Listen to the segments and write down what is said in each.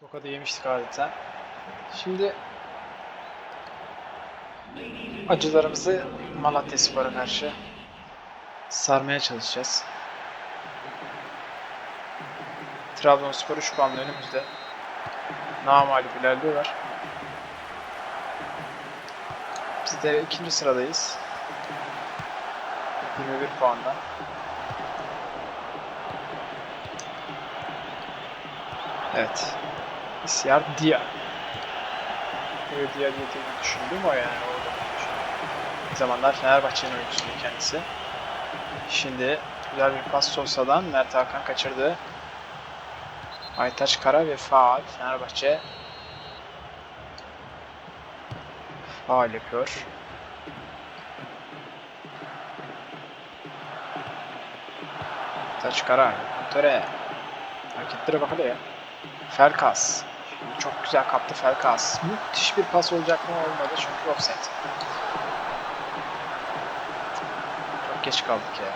Tokadı yemiştik adeta. Şimdi acılarımızı Malatya Spor'a karşı sarmaya çalışacağız. Trabzonspor 3 puanla önümüzde. Namalip ilerliyorlar. Biz de ikinci sıradayız. 21 puanla. Evet. Dia. Evet Dia diye tek düşündüm o yani. Orada bir zamanlar Fenerbahçe'nin oyuncusuydu kendisi. Şimdi güzel bir pas Sosa'dan Mert Hakan kaçırdı. Aytaç Kara ve faal Fenerbahçe faal yapıyor. Aytaç Kara Töre hareketlere bak hele ya. Felkas. Çok güzel kaptı Felkas. Müthiş bir pas olacak mı olmadı çünkü offset. Çok geç kaldık ya.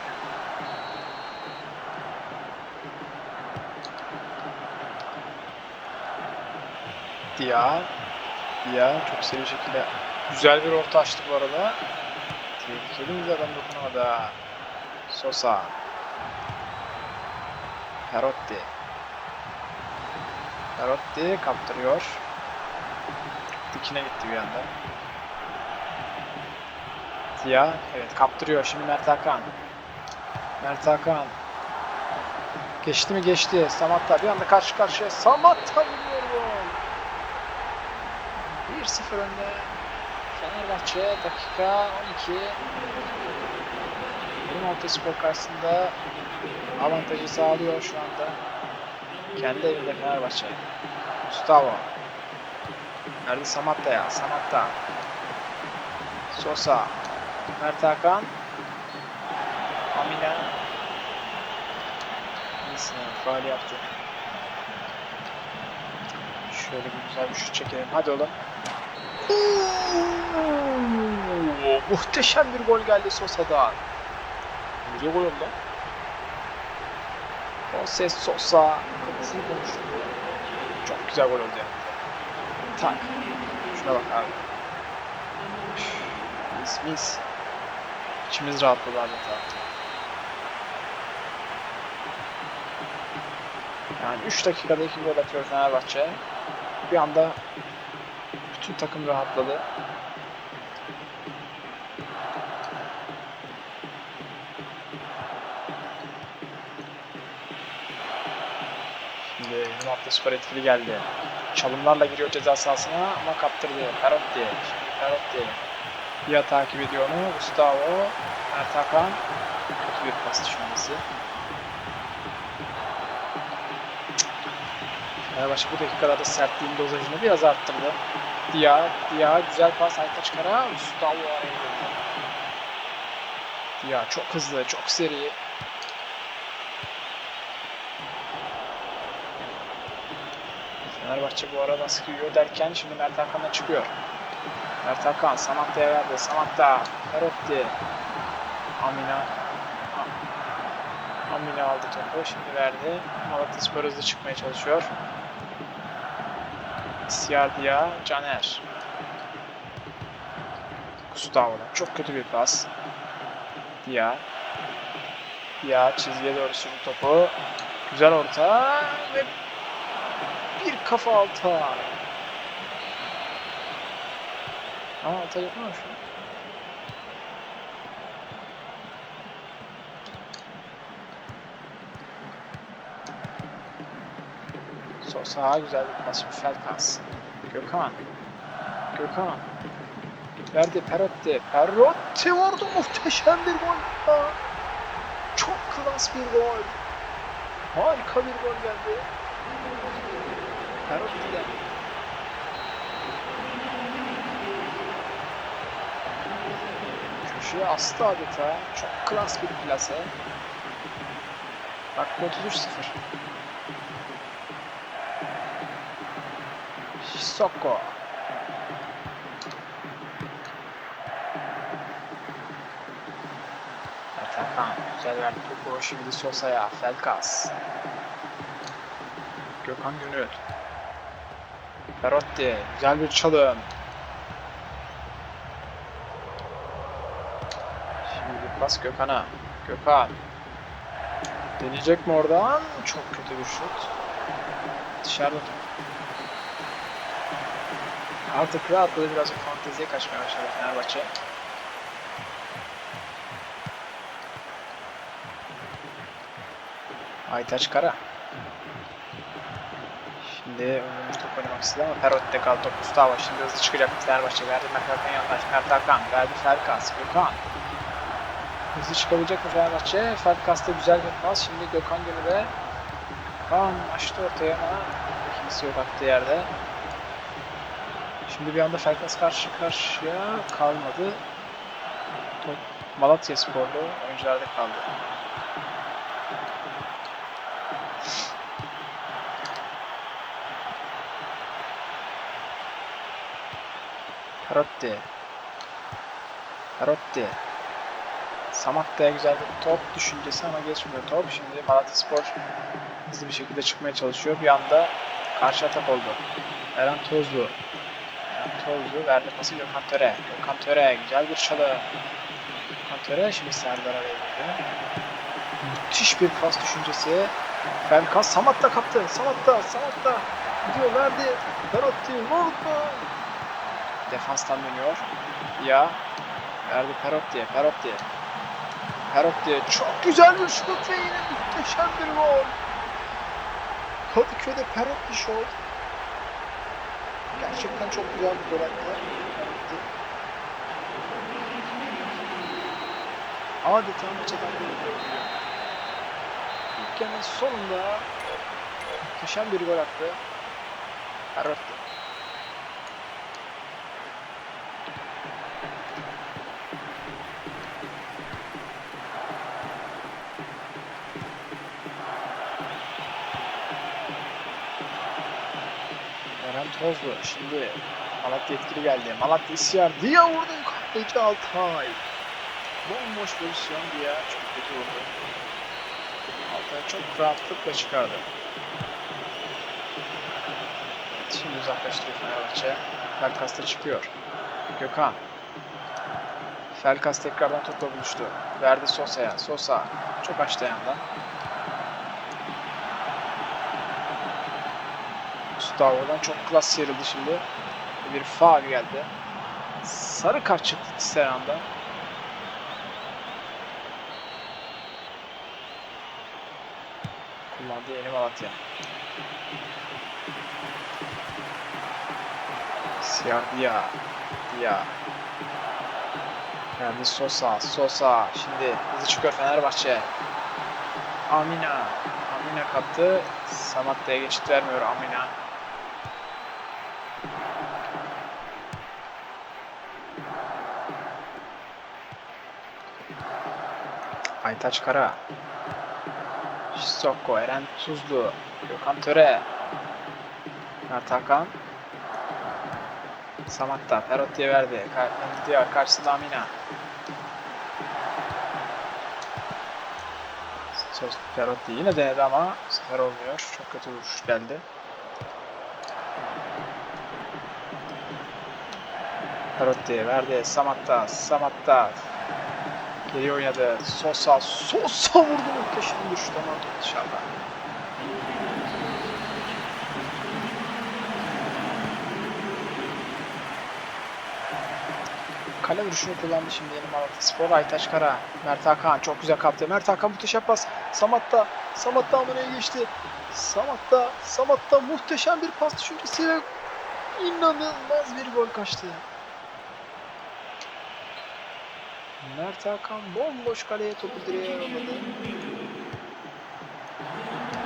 Dia. Dia çok seri şekilde güzel bir orta açtı bu arada. Tehlikeli bir adam dokunamadı. Sosa. Perotti. Perotti kaptırıyor. Dikine gitti bir anda. Dia. Evet kaptırıyor. Şimdi Mert Hakan. Mert Hakan. Geçti mi geçti. Samatta bir anda karşı karşıya. Samatta vuruyor gol. 1-0 önde. Fenerbahçe dakika 12. Yeni Spor karşısında avantajı sağlıyor şu anda. Kendi evinde Fenerbahçe. Gustavo. Nerede Samatta ya? Samatta. Sosa. Mert Hakan. Amina. Abi. Faal yaptı. Şöyle bir güzel bir şut çekelim. Hadi oğlum. Oo, muhteşem bir gol geldi Sosa'dan. Güzel gol oldu. O ses Sosa. Kafasını konuştu. Çok güzel gol oldu ya. Tak. Şuna bak abi. Mis mis. İçimiz rahatladı adeta. Yani 3 dakikada 2 gol atıyor Fenerbahçe. Bir anda bütün takım rahatladı. Yunus hafta spor etkili geldi. Çalımlarla giriyor ceza sahasına ama kaptırdı. Perotti. Perotti. Dia takip ediyor onu. Gustavo. Mert Hakan. Kötü bir pas düşünmesi. Fenerbahçe bu dakikalarda sertliğin dozajını biraz arttırdı. Dia, Dia güzel pas Aytaç Kara. Gustavo araya. Dia çok hızlı, çok seri. Fenerbahçe bu arada sıkıyor derken şimdi Mert Hakan'la çıkıyor. Mert Hakan Samatta'ya verdi. Samatta, Perotti, Amina. Amina aldı topu. Şimdi verdi. Malatya Spor hızlı çıkmaya çalışıyor. Siardia, Caner. Gustavo'dan çok kötü bir pas. Dia. Dia çizgiye doğru sürdü topu. Güzel orta ve kafa alta. Ama alta yapmamış mı? Sosa güzel bir pas. Felkas. Gökhan. Gökhan. Verdi Perotti. Perotti vurdu. Muhteşem bir gol. ya. Çok klas bir gol. Harika bir gol geldi. Perotti'den. Köşeye astı adeta. Çok klas bir plase. Dakika 33-0. Sissoko. Atakan. Güzel verdi topu. Şimdi Sosa'ya. Felkas. Gökhan Gönül. Perotti. Güzel bir çalım. Şimdi pas Gökhan'a. Gökhan. Deneyecek mi oradan? Çok kötü bir şut. Dışarıda. Artık rahatladı birazcık fanteziye kaçmaya başladı Fenerbahçe. Aytaç Kara. Şimdi oyuncu top oynamak istedi ama Perotte kaldı top Gustavo. Şimdi hızlı çıkacak Fenerbahçe. Verdi Mert Hakan yandaş. Mert Hakan. Verdi Ferkas. Gökhan. Hızlı çıkabilecek mi Fenerbahçe? Ferkas da güzel bir pas. Şimdi Gökhan Gönül'e. Kaan açtı ortaya ama kimse yok attığı yerde. Şimdi bir anda Ferkas karşı karşıya kalmadı. Top Malatya Sporlu oyuncularda kaldı. Perotti. Perotti. Samatta'ya güzel bir top düşüncesi ama geçmiyor top. Şimdi Malatya Spor hızlı bir şekilde çıkmaya çalışıyor. Bir anda karşı atak oldu. Eren Tozlu. Eren Tozlu verdi pası Gökhan Töre. Gökhan Töre güzel bir çalı. Gökhan Töre şimdi Serdar araya girdi. Müthiş bir pas düşüncesi. Ferkas Samatta kaptı. Samatta, Samatta. Gidiyor verdi. Perotti vurdu. Defanstan dönüyor. Ya verdi Perotti'ye. Perotti. Perotti çok güzel bir şut ve yine muhteşem bir gol. Kadıköy'de Perotti şut. Gerçekten çok güzel bir gol attı. Adeta maça dahil ediyor. İlk sonunda muhteşem bir gol attı. Perotti. Tozlu şimdi Malatya etkili geldi. Malatya isyan. Dia vurdu. Kaleci Altay. Bomboş pozisyon Dia. Çok kötü vurdu. Altay çok rahatlıkla çıkardı. Şimdi uzaklaştırıyor Fenerbahçe. Felkas da çıkıyor. Gökhan. Felkas tekrardan topla buluştu. Verdi Sosa'ya. Sosa çok açtı yandan. Gustavo'dan çok klas sıyrıldı şimdi. Bir faul geldi. Sarı kart çıktı Tisserand'dan. Kullandı yeni Malatya. Siyah Dia. Dia. Geldi Sosa. Sosa. Şimdi hızlı çıkıyor Fenerbahçe. Amina. Amina kaptı. Samatta'ya geçit vermiyor Amina. Aytaç Kara. Sokko, Eren Tuzlu, Gökhan Töre, Mert Hakan, Samatta, Perotti'ye verdi. Diğer karşısında Amina. Söz Perotti yine denedi ama bu sefer olmuyor. Çok kötü vuruş geldi. Perotti verdi. Samatta, Samatta. Geri oynadı. Sosa, Sosa vurdu muhteşem düştü ama dışarıda. Kale vuruşunu kullandı şimdi yeni Malatya Spor. Aytaç Kara, Mert Hakan çok güzel kaptı. Mert Hakan muhteşem pas. Samatta, Samatta Amuna'ya geçti. Samatta, Samatta muhteşem bir pas düşüncesiyle inanılmaz bir gol kaçtı. Mert Hakan bomboş kaleye topu direğe.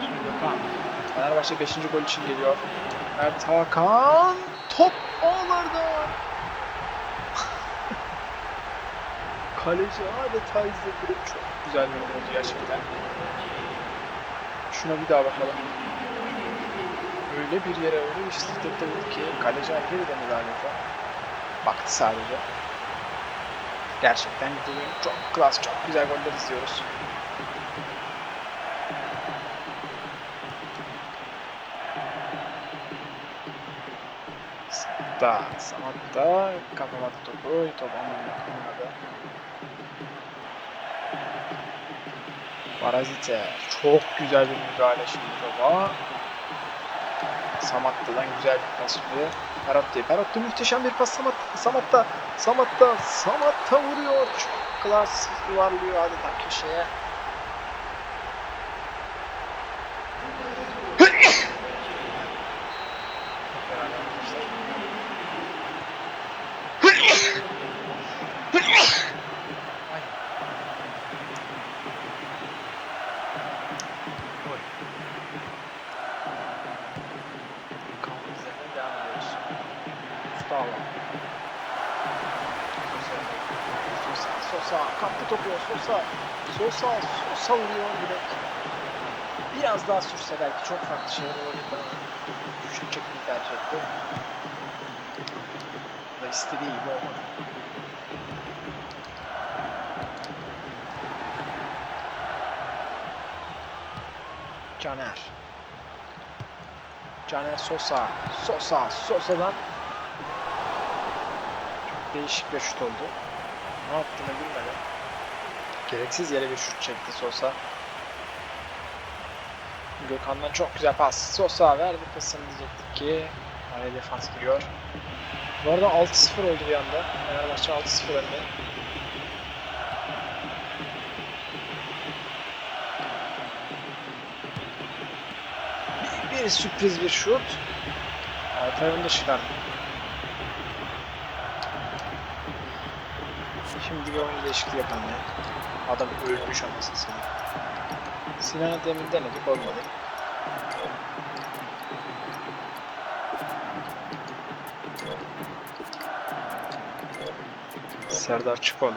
Şimdi Gökhan. Fenerbahçe 5. gol için geliyor. Mert Hakan top ağlarda. Kaleci adeta izledi. Çok güzel bir oldu gerçekten. Şuna bir daha bakalım. Öyle bir yere öyle bir şiddette vurdu ki kaleci hareket edemedi adeta. Baktı sadece. Gerçekten çok klas, çok güzel goller izliyoruz. Samatta. Samatta kapamadı topu. Top aman kapamadı. Parazite. Çok güzel bir müdahale şimdi topa. Samatta'dan güzel bir pas vuruyor. Perotti. Perotti muhteşem bir pas Samatta. Samatta. Samatta. Samatta vuruyor. Çok klas yuvarlıyor adeta köşeye. Beraber arkadaşlar. Ay. Gol. Kaldığımız yerden devam ediyoruz. Mustafa. Sosa, Sosa, kaptı topu, Sosa, Sosa, Sosa vuruyor direkt. Biraz daha sürse belki çok farklı şeyler olabilirdi ama şut çekmeyi tercih etti. Da istediği gibi olmadı. Caner. Caner Sosa. Sosa. Sosa'dan çok değişik bir şut oldu. Ne yaptığını bilmeden. Gereksiz yere bir şut çekti Sosa. Gökhan'dan çok güzel pas. Sosa verdi pasını diyecektik ki. Araya defans giriyor. Bu arada 6-0 oldu bir anda. Fenerbahçe 6-0 önde. Bir, sürpriz bir şut. Altay da çıkardı. Şimdi bir oyun değişikliği yapalım ya. Adam ölmüş anasını satayım. Sinan'ı demin denedik olmadı. Serdar çık oğlum.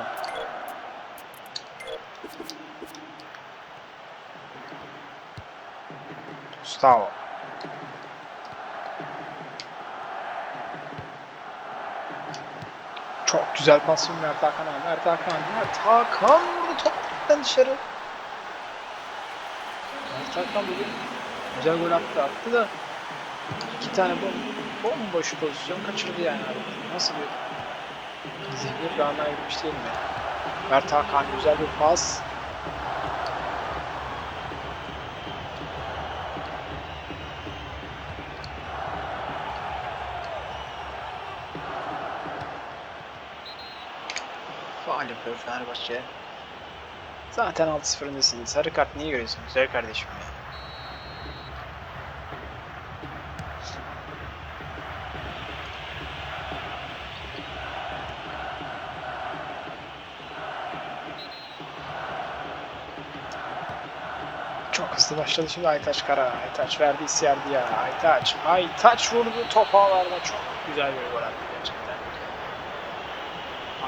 Gustavo. Çok güzel pas from Mert Hakan'a. Mert Hakan. Mert Hakan toptan dışarı. Hakan bugün güzel gol attı. Attı da iki tane bom, bomboş pozisyon kaçırdı yani abi. Nasıl bir zihniyet bir ana girmiş değil mi? Mert Hakan güzel bir pas. Faal yapıyor Fenerbahçe. Zaten 6-0 öndesin. Sarı kart niye görüyorsun? Güzel kardeşim ya. Çok hızlı başladı şimdi Aytaç Kara. Aytaç verdi Isyerdi ya. Aytaç. Aytaç vurdu top ağlarına. Çok güzel bir gol attı gerçekten.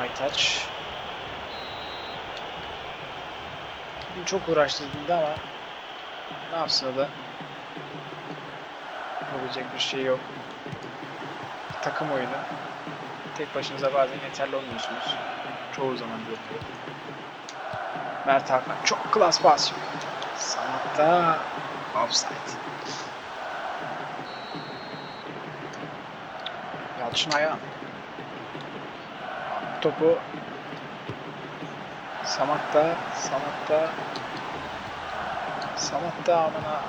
Aytaç. Çok uğraştı dedi ama ne yapsın o da. Yapabilecek bir şey yok. Takım oyunu. Tek başınıza bazen yeterli olmuyorsunuz. Çoğu zaman görülüyor. Mert Hakan çok klas pas şimdi. Sanatta offside. Yalçın ayağı. Topu Samat'ta, Samat'ta Samat'ta amına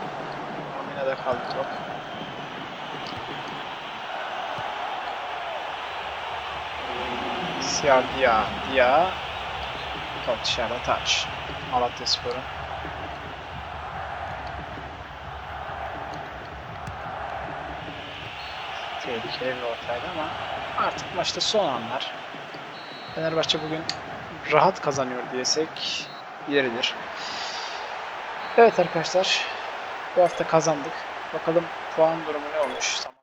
Amina'da kaldı top. Siyah Dia, Dia Top dışarıda taç. Malatya Spor'un. Tehlikeli bir ortaydı ama artık maçta son anlar. Fenerbahçe bugün rahat kazanıyor diyesek yeridir. Evet arkadaşlar bu hafta kazandık. Bakalım puan durumu ne olmuş.